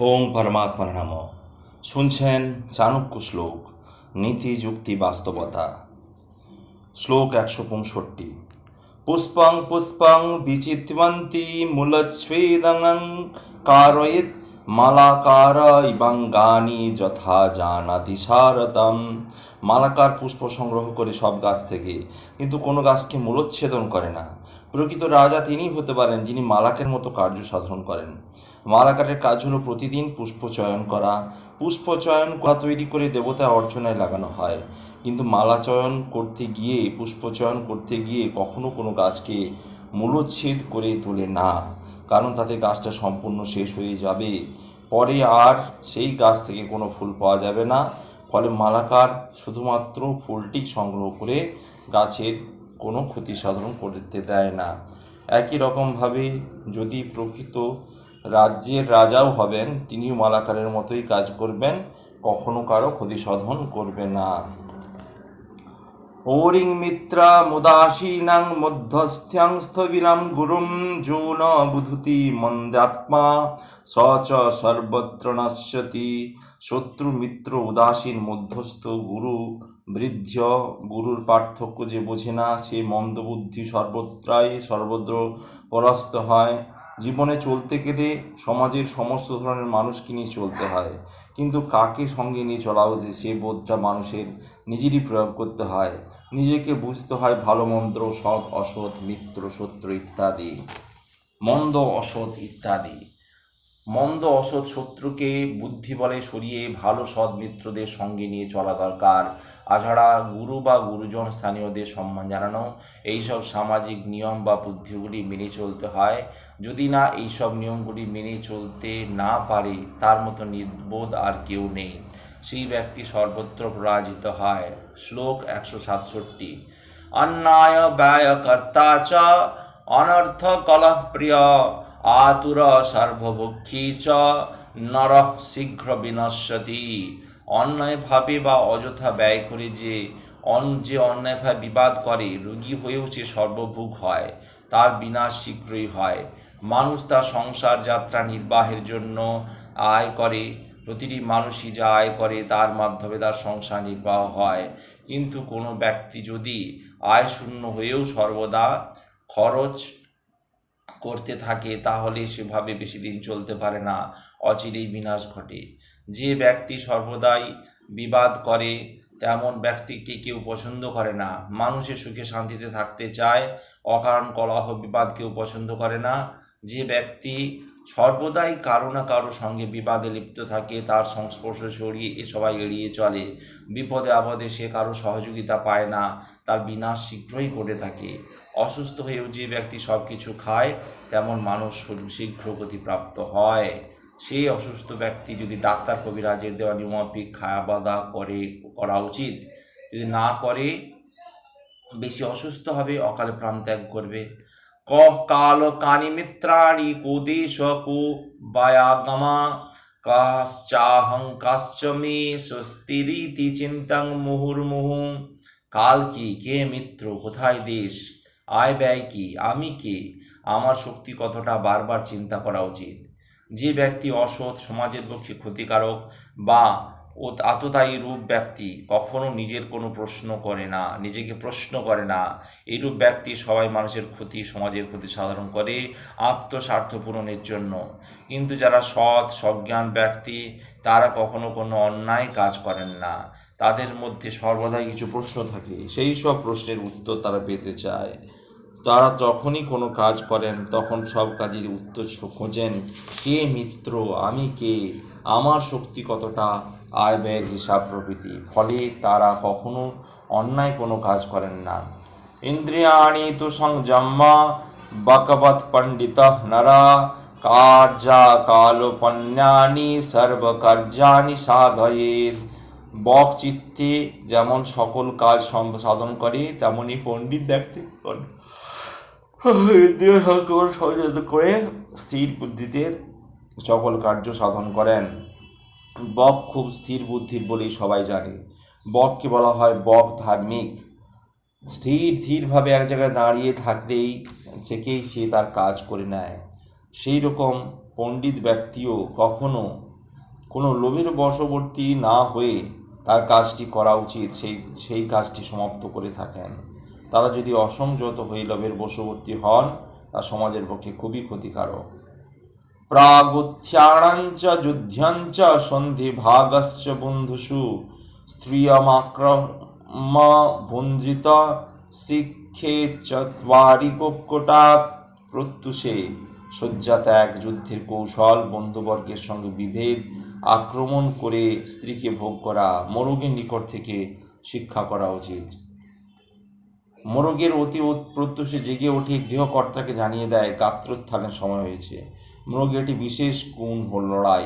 ওং পরমাত্মার নাম। শুনছেন চাণক্য শ্লোক, নীতি, যুক্তি, বাস্তবতা। শ্লোক একশো পঁয়ষট্টি। পুষ্পং পুষ্পং বিচিত্বন্তি মূলচ্ছেদং কারয়েত মালাকার ইবাঙ্গানি যথা জানাতি সারতম। মালাকার পুষ্প সংগ্রহ করে সব গাছ থেকে, কিন্তু কোনো গাছকে মূলচ্ছেদন করে না। প্রকৃত রাজা তিনিই হতে পারেন যিনি মালাকের মতো কার্য সাধন করেন। মালাকারের কাজ হলো প্রতিদিন পুষ্প চয়ন করা। পুষ্প চয়ন করা তৈরি করে দেবতা অর্চনায় লাগানো হয়। কিন্তু মালা চয়ন করতে গিয়ে, পুষ্প চয়ন করতে গিয়ে কখনো কোনো গাছকে মূলচ্ছেদ করে তোলে না। কারণ তাতে গাছটা সম্পূর্ণ শেষ হয়ে যাবে। পরে আর সেই গাছ থেকে কোনো ফুল পাওয়া যাবে না। ফলে মালাকার শুধুমাত্র ফুলটি সংগ্রহ করে গাছের কোনো ক্ষতি সাধন করতে দেয় না। একই রকমভাবে যদি প্রকৃত রাজ্যের রাজাও হবেন, তিনিও মালাকারের মতোই কাজ করবেন, কখনো কারও ক্ষতি সাধন করবে না। ওরিং মিত্রা মুদাসীনাং মধ্যস্থ্যাং স্থবিরাম গুরুম যো ন বুধুতি মন্দাত্মা স চ সর্বত্র নশ্যতি। শত্রু মিত্র উদাসীন মধ্যস্থ গুরু বৃদ্ধ, গুরুর পার্থক্য যে বোঝে না, সে মন্দবুদ্ধি সর্বত্রাই সর্বত্র পরাস্ত হয়। জীবনে চলতে গেলে সমাজের সমস্ত ধরনের মানুষকে নিয়ে চলতে হয়। কিন্তু কাকে সঙ্গে নিয়ে চলা উচিত? সে বোধটা মানুষের নিজেরই প্রয়োগ করতে হয়। নিজেকে বুঝতে হয় ভালো মন্ত্র সৎ, অসৎ, মিত্র, শত্রু ইত্যাদি। মন্দ, অসৎ ইত্যাদি। মন্দ অসৎ শত্রুকে বুদ্ধি বলে সরিয়ে ভালো সৎ মিত্রদের সঙ্গে নিয়ে চলা দরকার। তাছাড়া গুরু বা গুরুজন স্থানীয়দের সম্মান জানানো, এইসব সামাজিক নিয়ম বা বুদ্ধিগুলি মেনে চলতে হয়। যদি না এইসব নিয়মগুলি মেনে চলতে না পারে, তার মতো নির্বোধ আর কেউ নেই। সেই ব্যক্তি সর্বত্র পরাজিত হয়। শ্লোক একশো সাতষট্টি। অন্যায় ব্যয় কর্তা চ, অনর্থ কলহ প্রিয়। আতুর সর্বভক্ষী চ নর শীঘ্র বিনশ্যতি। অন্যায়ভাবে বা অযথা ব্যয় করে যে অন যে অন্যায়ভাবে বিবাদ করে, রোগী হয়েও সে সর্বভোগ হয়, তার বিনাশ শীঘ্রই হয়। মানুষ তার সংসার যাত্রা নির্বাহের জন্য আয় করে, প্রতিটি মানুষই যা আয় করে তার মাধ্যমে তার সংসার নির্বাহ হয়। কিন্তু কোনো ব্যক্তি যদি আয় শূন্য হয়েও সর্বদা খরচ করতে থাকে তাহলে সেভাবে বেশি দিন চলতে পারে না। অচিরেই বিনাশ ঘটে। যে ব্যক্তি সর্বদাই বিবাদ করে, তেমন ব্যক্তিকে কেউ পছন্দ করে না। মানুষের সুখে শান্তিতে থাকতে চায়, অকারণ কলহ বিবাদ কেউ পছন্দ করে না। যে ব্যক্তি সর্বদাই কারও না কারও সঙ্গে বিবাদে লিপ্ত থাকে, তার সংস্পর্শ ছড়িয়ে এ সবাই এড়িয়ে চলে। বিপদে আপদে সে কারও সহযোগিতা পায় না, তার বিনাশ শীঘ্রই ঘটে থাকে। অসুস্থ হয়েও যে ব্যক্তি সব কিছু খায়, তেমন মানুষ শীঘ্র গতিপ্রাপ্ত হয়। সেই অসুস্থ ব্যক্তি যদি ডাক্তার কবিরাজের দেওয়া নিয়মাফিক খাওয়া বাদা করে, করা উচিত। যদি না করে, বেশি অসুস্থ হবে, অকালে প্রাণত্যাগ করবে। ক, কাল কানি মিত্রাণী কুদেশ কু বায়াগমা কাশ্চাহং কাশ্চ মে স্বস্তিরীতি চিন্তাং মুহুর্মুহু কাল কি কে মিত্র কোথায় দেশ? আয় ব্যয় কি? আমি কে? আমার শক্তি কতটা? বারবার চিন্তা করা উচিত। যে ব্যক্তি অসৎ, সমাজের পক্ষে ক্ষতিকারক বা ও আততায়ী রূপ ব্যক্তি কখনো নিজের কোনো প্রশ্ন করে না, নিজেকে প্রশ্ন করে না। এইরূপ ব্যক্তি সবাই মানুষের ক্ষতি, সমাজের ক্ষতি সাধন করে আত্মস্বার্থ পূরণের জন্য। কিন্তু যারা সৎ, সজ্ঞান ব্যক্তি, তারা কখনো কোনো অন্যায় কাজ করেন না। তাদের মধ্যে সর্বদাই কিছু প্রশ্ন থাকে। সেই সব প্রশ্নের উত্তর তারা পেতে চায়। তারা যখনই কোনো কাজ করেন, তখন সব কাজের উত্তর খোঁজেন, কে মিত্র? আমি কে? আমার শক্তি কতটা? আয় ব্যয়ের হিসাব প্রভৃতি। ফলে তারা কখনো অন্যায় কোনো কাজ করেন না। ইন্দ্রিয়াণি তু সংযম্মা বকবৎ পণ্ডিত নরা, কার্যা কালোপন্যানি সর্বকার্যানি সাধয়ের বক চিত্তে যেমন সকল কাজ সাধন করে, তেমনি পণ্ডিত ব্যক্তি করে স্থির বুদ্ধিতে সকল কার্য সাধন করেন। বক খুব স্থির বুদ্ধির বলেই সবাই জানে। বককে বলা হয় বক ধার্মিক। স্থির ধীরভাবে এক জায়গায় দাঁড়িয়ে থাকলেই থেকেই সে তার কাজ করে নেয়। সেই রকম পণ্ডিত ব্যক্তিও কখনো কোনো লোভের বশবর্তী না হয়ে তার কাজটি করা উচিত, সেই সেই কাজটি সমাপ্ত করে থাকেন। তারা যদি অসংযত হয়ে লোভের বশবর্তী হন, তা সমাজের পক্ষে খুবই ক্ষতিকারক। প্রাগুত্থ্যাণঞ্চ যুদ্ধাঞ্চ সন্ধি ভাগশ্চ, বন্ধুষু স্ত্রিয়মাক্রম ভুঞ্জিত শিক্ষে চত্বারি কোপকোটাত প্রত্যুষে। শয্যাত্যাগ যুদ্ধের কৌশল, বন্ধুবর্গের সঙ্গে বিভেদ আক্রমণ করে স্ত্রীকে ভোগ করা মরুগের নিকট থেকে শিক্ষা করা উচিত। মোরগের অতি প্রত্যুষে জেগে উঠে গৃহকর্তাকে জানিয়ে দেয়, গাত্রোত্থানের সময় হয়েছে। মোরগের বিশেষ গুণ হল লড়াই।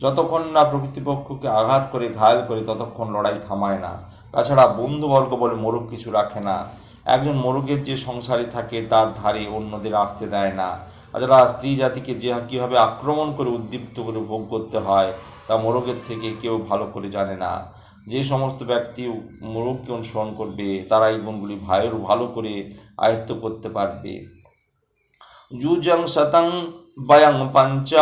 যতক্ষণ না প্রকৃতিপক্ষকে আঘাত করে, ঘায়ল করে, ততক্ষণ লড়াই থামায় না। তাছাড়া বন্ধুবর্গ বলে মোরগ কিছু রাখে না। একজন মোরগের যে সংসারে থাকে, তার ধারে অন্যদের আসতে দেয় না। তাছাড়া স্ত্রী জাতিকে যে কীভাবে আক্রমণ করে উদ্দীপ্ত করে ভোগ করতে হয়, তা মোরগের থেকে কেউ ভালো করে জানে না। যে সমস্ত ব্যক্তি মোরগকে অনুসরণ করবে, তারা এই গুণগুলি ভাইয়ের ভালো করে আয়ত্ত করতে পারবে। যুজং শতং বয়ং পঞ্চ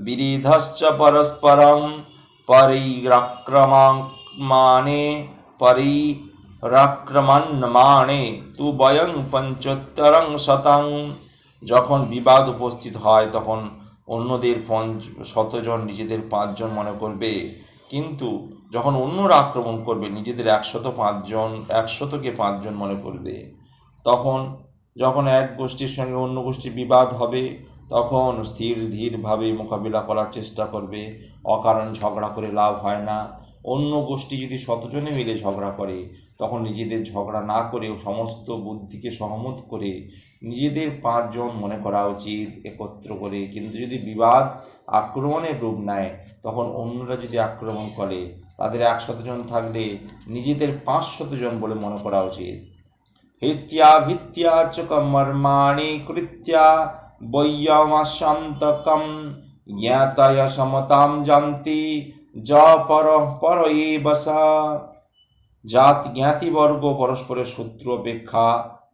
বিরিধশ্চ পরস্পরং পরিরাক্রমাণে পরিরাক্রমণমাণে তু বয়ং পঞ্চোত্তরং শতং যখন বিবাদ উপস্থিত হয়, তখন অন্যদের পঞ্চ, শতজন, নিজেদের পাঁচজন মনে করবে। কিন্তু যখন অন্যরা আক্রমণ করবে, নিজেদের একশত পাঁচজন, একশতকে পাঁচজন মনে করবে। তখন, যখন এক গোষ্ঠীর সঙ্গে অন্য গোষ্ঠীর বিবাদ হবে, তখন স্থির ধীরভাবে মোকাবিলা করার চেষ্টা করবে। অকারণ ঝগড়া করে লাভ হয় না। অন্য গোষ্ঠী যদি শতজনে মিলে ঝগড়া করে তখন নিজেদের ঝগড়া না করেও সমস্ত বুদ্ধিকে সহমত করে নিজেদের পাঁচজন মনে করা উচিত একত্র করে। কিন্তু যদি বিবাদ আক্রমণের রূপ নেয়, তখন অন্যরা যদি আক্রমণ করে, তাদের একশত জন থাকলে নিজেদের পাঁচশত জন বলে মনে করা উচিত। হিত্যা ভিত্যা চ কর্মাণি কৃত্যা বৈয়মাশান্তকম জ্ঞাতায় সমতাম জানতি য পর পর বসা জাত জ্ঞাতিবর্গ পরস্পরের শত্রু অপেক্ষা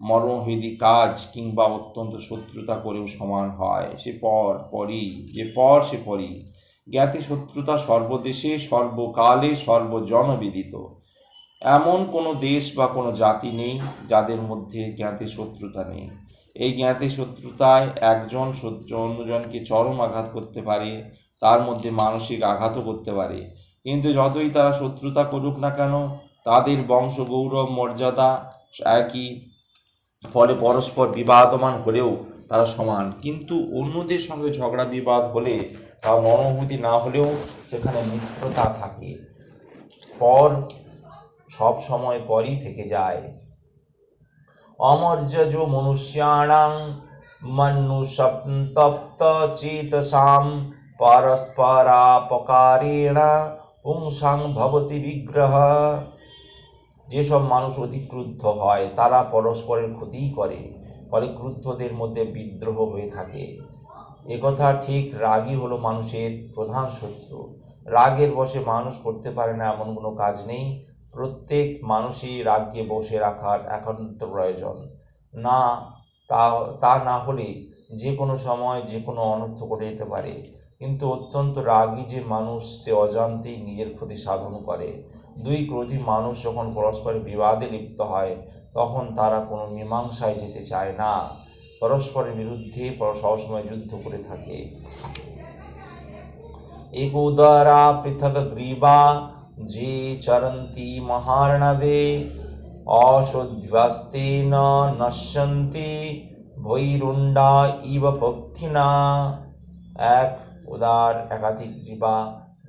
মর্মভেদী কাজ কিংবা অত্যন্ত শত্রুতা করেও সমান হয়। সে পর পরই, যে পর সে পরই। জ্ঞাতি শত্রুতা সর্বদেশে, সর্বকালে, সর্বজনবিদিত। এমন কোনো দেশ বা কোনো জাতি নেই যাদের মধ্যে জ্ঞাতি শত্রুতা নেই। এই জ্ঞাতি শত্রুতায় একজন অন্যজনকে চরম আঘাত করতে পারে, তার মধ্যে মানসিক আঘাতও করতে পারে। কিন্তু যতই তারা শত্রুতা করুক না কেন তাদের বংশ, গৌরব, মর্যাদা একই। ফলে পরস্পর বিবাদমান হলেও তারা সমান। কিন্তু অন্যদের সঙ্গে ঝগড়া বিবাদ হলে বা মনোভূতি না হলেও সেখানে মিত্রতা থাকে। পর সব সময় পরই থেকে যায়। অমর্যজ মনুষ্যাণাং মনুষপ্তপ্ত চেতসাম পরস্পরাপকারেণ পুংসাং ভবতি বিগ্রহ। যেসব মানুষ অতি ক্রুদ্ধ হয়, তারা পরস্পরের ক্ষতিই করে ফলে ক্রুদ্ধদের মধ্যে বিদ্রোহ হয়ে থাকে। একথা ঠিক রাগই হলো মানুষের প্রধান শত্রু। রাগের বসে মানুষ করতে পারে না এমন কোনো কাজ নেই। প্রত্যেক মানুষই রাগকে বসে রাখার একান্ত প্রয়োজন। না, তা তা না হলে যে কোনো সময় যে কোনো অনর্থ ঘটে যেতে পারে। কিন্তু অত্যন্ত রাগী যে মানুষ, সে অজান্তেই নিজের ক্ষতি সাধন করে। দুই ক্রোধী মানুষ যখন পরস্পরের বিবাদে লিপ্ত হয়, তখন তারা কোনো মীমাংসায় যেতে চায় না। পরস্পরের বিরুদ্ধে সবসময় যুদ্ধ করে থাকে। একুদরা পৃথক গ্রীবা, যে চরন্তি মহার্ণবে অশোধ্যাস্তে নশ্যন্তি ভৈরুণ্ডা ইব পক্ষিণা এক উদার একাধিক গ্রীবা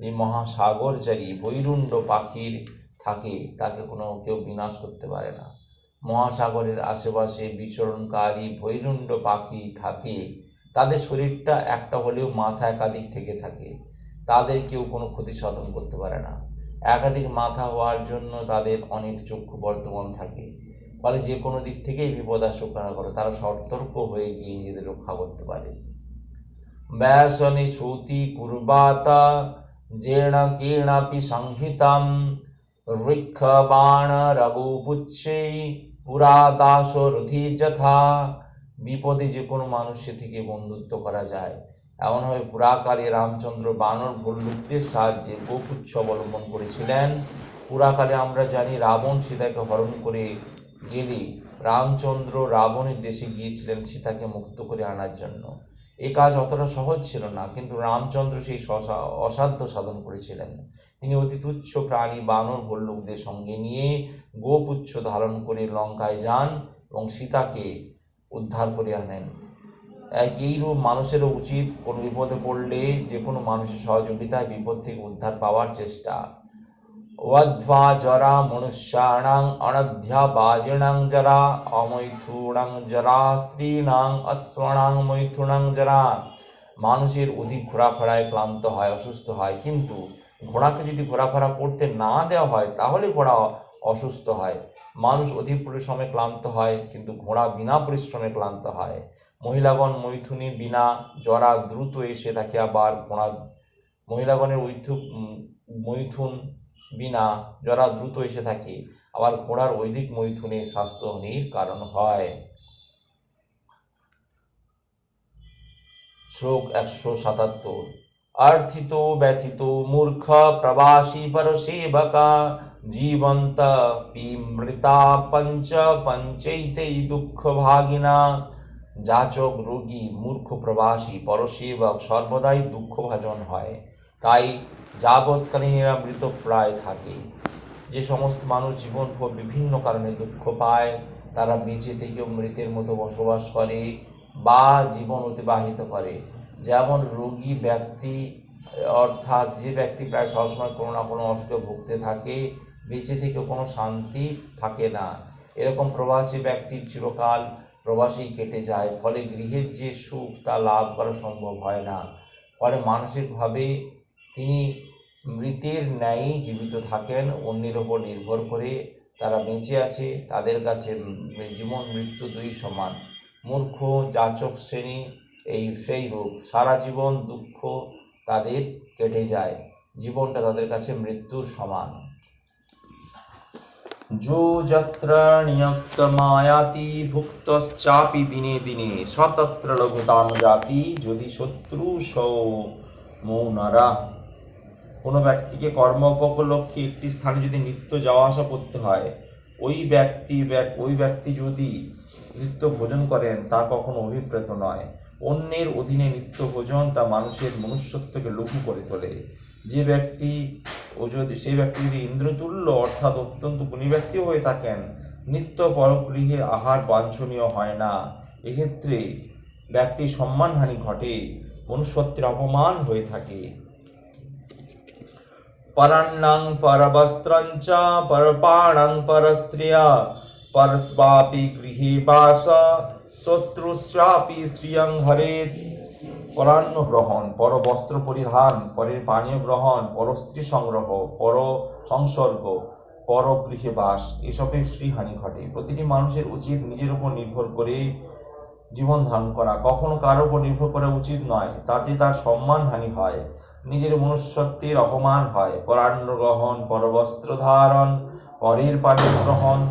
মহাসাগরচারী বৈরুণ্ড পাখির থাকে, তাকে কোনো কেউ বিনাশ করতে পারে না। মহাসাগরের আশেপাশে বিচরণকারী ভৈরুণ্ড পাখি থাকে, তাদের শরীরটা একটা হলেও মাথা একাধিক থেকে থাকে। তাদের কেউ কোনো ক্ষতি সাধন করতে পারে না। একাধিক মাথা হওয়ার জন্য তাদের অনেক চক্ষু বর্তমান থাকে। ফলে যে কোনো দিক থেকেই বিপদ আশঙ্কা করে তারা সতর্ক হয়ে গিয়ে নিজেদের রক্ষা করতে পারে। ব্যাসনে ছুতি কুর্বাতা জেণ কেণাপি সংহিতাম। ঋক্ষ বাণ রঘুপুচ্ছে পুরা দাস রথি যথা। বিপদে যে কোনো মানুষের থেকে বন্ধুত্ব করা যায়। এমনভাবে পুরাকালে রামচন্দ্র বানর ভল্লুকদের সাহায্যে গোপুচ্ছ অবলম্বন করেছিলেন। পুরাকালে আমরা জানি রাবণ সীতাকে হরণ করে গেলে রামচন্দ্র রাবণের দেশে গিয়েছিলেন সীতাকে মুক্ত করে আনার জন্য। এ কাজ অতটা সহজ ছিল না, কিন্তু রামচন্দ্র সেই অসাধ্য সাধন করেছিলেন। তিনি অতি তুচ্ছ প্রাণী বানর ভল্লুকদের সঙ্গে নিয়ে গোপুচ্ছ ধারণ করে লঙ্কায় যান এবং সীতাকে উদ্ধার করে আনেন। এক এইরূপ মানুষেরও উচিত কোনো বিপদে পড়লে যে কোনো মানুষের সহযোগিতায় বিপদ থেকে উদ্ধার পাওয়ার চেষ্টা। জরা মনুষ্যাণাং অনধ্যাবাজিণাং জরা অমৈথুণাং জরা স্ত্রীণাং অশ্বানাং মৈথুণাং জরা মানুষের অধিক ঘোরাফেরায় ক্লান্ত হয়, অসুস্থ হয়, কিন্তু ঘোড়াকে যদি ঘোরাফেরা করতে না দেওয়া হয়, তাহলে ঘোড়া অসুস্থ হয়। মানুষ অধিক পরিশ্রমে ক্লান্ত হয়, কিন্তু ঘোড়া বিনা পরিশ্রমে ক্লান্ত হয়। মহিলাগণ মৈথুনী বিনা জরা দ্রুত এসে থাকে আবার ঘোড়া, মহিলাগণের ঐথুক মৈথুন বিনা জরা দ্রুত এসে থাকে, আবার ঘোড়ার ঐদিক মৈথুনে স্বাস্থ্যহানির কারণ হয়। শ্লোক একশো সাতাত্তর। আর্থিত ব্যথিত মূর্খ প্রবাসী পরসেবকা জীবন্ত মৃতা পঞ্চ পঞ্চৈতেই দুঃখ ভাগিনা। যাচক রোগী মূর্খ প্রবাসী পরসেবক সর্বদাই দুঃখভাজন হয়। তাই যাবৎকালীন এরা মৃতপ্রায় থাকে যে সমস্ত মানুষ জীবনভর বিভিন্ন কারণে দুঃখ পায়, তারা বেঁচে থেকেও মৃতের মতো বসবাস করে বা জীবন অতিবাহিত করে। যেমন রোগী ব্যক্তি, অর্থাৎ যে ব্যক্তি প্রায় সবসময় কোনো না কোনো অসুখে ভুগতে থাকে, বেঁচে থেকে কোনো শান্তি থাকে না। এরকম প্রবাসী ব্যক্তির চিরকাল প্রবাসী কেটে যায়, ফলে গৃহের যে সুখ তা লাভ করা সম্ভব হয় না। ফলে মানসিকভাবে তিনি মৃতের ন্যায়ই জীবিত থাকেন, অন্যের ওপর নির্ভর করে তারা বেঁচে আছে, তাদের কাছে জীবন মৃত্যু দুই সমান। মূর্খ, যাচক শ্রেণি, এই সেই রূপ। সারা জীবন দুঃখ তাদের কেটে যায়, জীবনটা তাদের কাছে মৃত্যুর সমান। যো যত্র নিয়ক্তমায়াতি ভুক্তশ্চাপি দিনে দিনে, সতত্র লঘুতাম জাতি যদি শত্রু সৌ মৌনরা কোনো ব্যক্তিকে কর্ম উপলক্ষে একটি স্থানে যদি নিত্য যাওয়া আসা করতে হয়, ওই ব্যক্তি ব্যক- ওই ব্যক্তি যদি নিত্য ভোজন করেন, তা কখনো অভিপ্রেত নয়। অন্যের অধীনে নিত্য ভোজন তা মানুষের মনুষ্যত্বকে লঘু করে তোলে। যে ব্যক্তি ও যদি, সেই ব্যক্তি যদি ইন্দ্রতুল্য অর্থাৎ অত্যন্ত গুণী ব্যক্তিও হয়ে থাকেন, নিত্য পরগৃহে আহার বাঞ্ছনীয় হয় না। এক্ষেত্রে ব্যক্তির সম্মানহানি ঘটে, মনুষ্যত্বের অপমান হয়ে থাকে। পরান্নাং পরবস্ত্রঞ্চ পরপাণং পরস্ত্রিয়া পরস্বাপি গৃহে বাস শত্রুস্বাপি শ্রিয়ং হরেত পরান্ন গ্রহণ পর বস্ত্র পরিধান পরের পানীয় গ্রহণ পরস্ত্রী সংগ্রহ পর সংসর্গ পর গৃহে বাস এসবের শ্রীহানি ঘটে। প্রতিটি মানুষের উচিত নিজের উপর নির্ভর করে জীবন ধারণ করা। কখনো কারোর উপর নির্ভর করা উচিত নয়, তাতে তার সম্মানহানি হয়। নিজের মনুষ্যত্বের অপমান হয়। পরান্ন গ্রহণ পরবস্ত্র ধারণ পরের পানি গ্রহণ,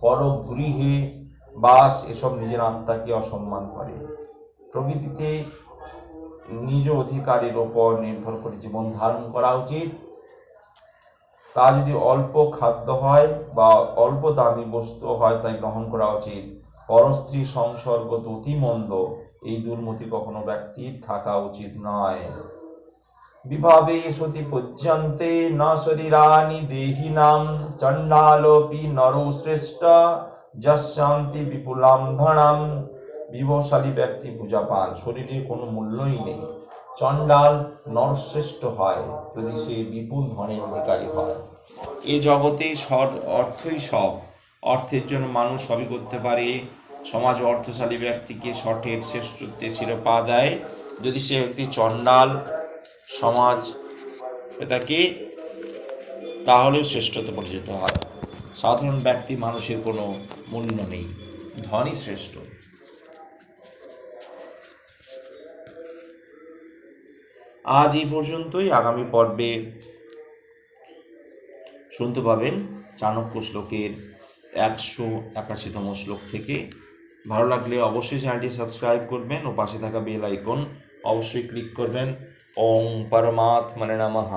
পরগৃহে বাস, এসব নিজের আত্মাকে অসম্মান করে। প্রকৃতিতে নিজ অধিকারের ওপর নির্ভর করে জীবন ধারণ করা উচিত। তা যদি অল্প খাদ্য হয় বা অল্প দামি বস্তু হয়, তাই গ্রহণ করা উচিত। পরস্ত্রী সংসর্গ অতি মন্দ, এই দুর্মতি কখনো ব্যক্তির থাকা উচিত নয়। বিভাবে সতি পর্যন্তে ন শরীরানি দেহিনাম চণ্ডালোপি নরো শ্রেষ্ঠ যশান্তি বিপুলাম ধনাম। বিভবশালী ব্যক্তি পূজা পান শরীরের কোনো মূল্যই নেই। চণ্ডাল নরশ্রেষ্ঠ হয় যদি সে বিপুল ধনের অধিকারী হয়। এ জগতে সর অর্থই সব। অর্থের জন্য মানুষ সবই করতে পারে। সমাজ অর্থশালী ব্যক্তিকে সঠের শ্রেষ্ঠত্বের শিরোপা দেয়। যদি সে ব্যক্তি চণ্ডাল সমাজ এটাকে তাহলেও শ্রেষ্ঠত্ব পরিচিত হয়। সাধারণ ব্যক্তি মানুষের কোনো মূল্য নেই। ধনই শ্রেষ্ঠ। আজ এই পর্যন্তই। আগামী পর্বে শুনতে পাবেন চাণক্য শ্লোকের একশো একাশিতম শ্লোক থেকে। ভালো লাগলে অবশ্যই চ্যানেলটি সাবস্ক্রাইব করবেন ও পাশে থাকা বেল আইকন অবশ্যই ক্লিক করবেন। ওং পরমাত্মনে নমঃ